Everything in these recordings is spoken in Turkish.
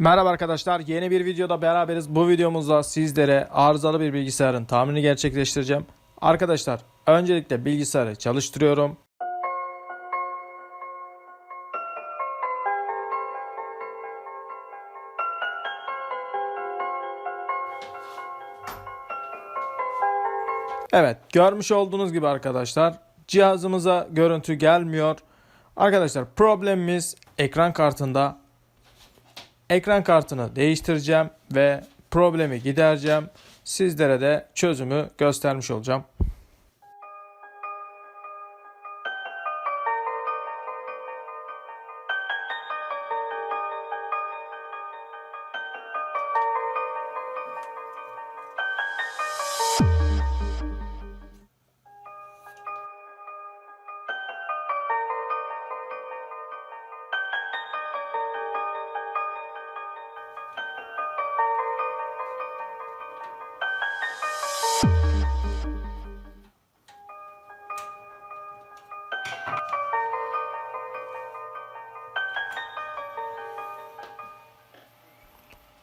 Merhaba arkadaşlar yeni bir videoda beraberiz. Bu videomuzda sizlere arızalı bir bilgisayarın tamirini gerçekleştireceğim. Arkadaşlar öncelikle bilgisayarı çalıştırıyorum. Evet görmüş olduğunuz gibi arkadaşlar cihazımıza görüntü gelmiyor. Arkadaşlar problemimiz ekran kartında ekran kartını değiştireceğim ve problemi gidereceğim. Sizlere de çözümü göstermiş olacağım.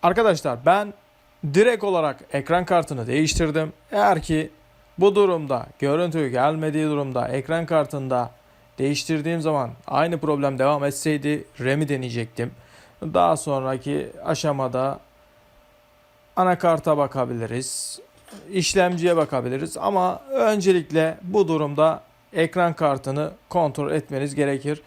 Arkadaşlar ben direkt olarak ekran kartını değiştirdim. Eğer ki bu durumda görüntü gelmediği durumda ekran kartında değiştirdiğim zaman aynı problem devam etseydi RAM'i deneyecektim. Daha sonraki aşamada anakarta bakabiliriz. işlemciye bakabiliriz ama öncelikle bu durumda ekran kartını kontrol etmeniz gerekir.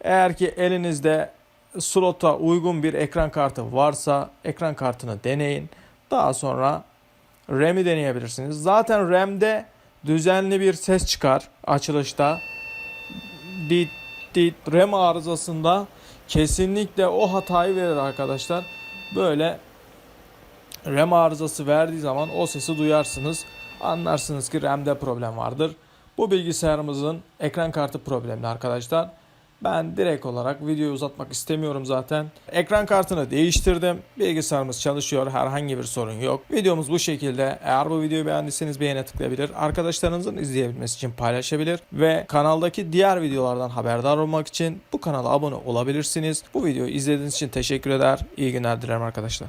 Eğer ki elinizde slota uygun bir ekran kartı varsa ekran kartını deneyin. Daha sonra RAM'i deneyebilirsiniz. Zaten RAM'de düzenli bir ses çıkar açılışta. Dit dit RAM arızasında kesinlikle o hatayı verir arkadaşlar. Böyle RAM arızası verdiği zaman o sesi duyarsınız. Anlarsınız ki RAM'de problem vardır. Bu bilgisayarımızın ekran kartı problemli arkadaşlar. Ben direkt olarak videoyu uzatmak istemiyorum zaten. Ekran kartını değiştirdim. Bilgisayarımız çalışıyor. Herhangi bir sorun yok. Videomuz bu şekilde. Eğer bu videoyu beğendiyseniz beğene tıklayabilir. Arkadaşlarınızın izleyebilmesi için paylaşabilir. Ve kanaldaki diğer videolardan haberdar olmak için bu kanala abone olabilirsiniz. Bu videoyu izlediğiniz için teşekkür eder. İyi günler dilerim arkadaşlar.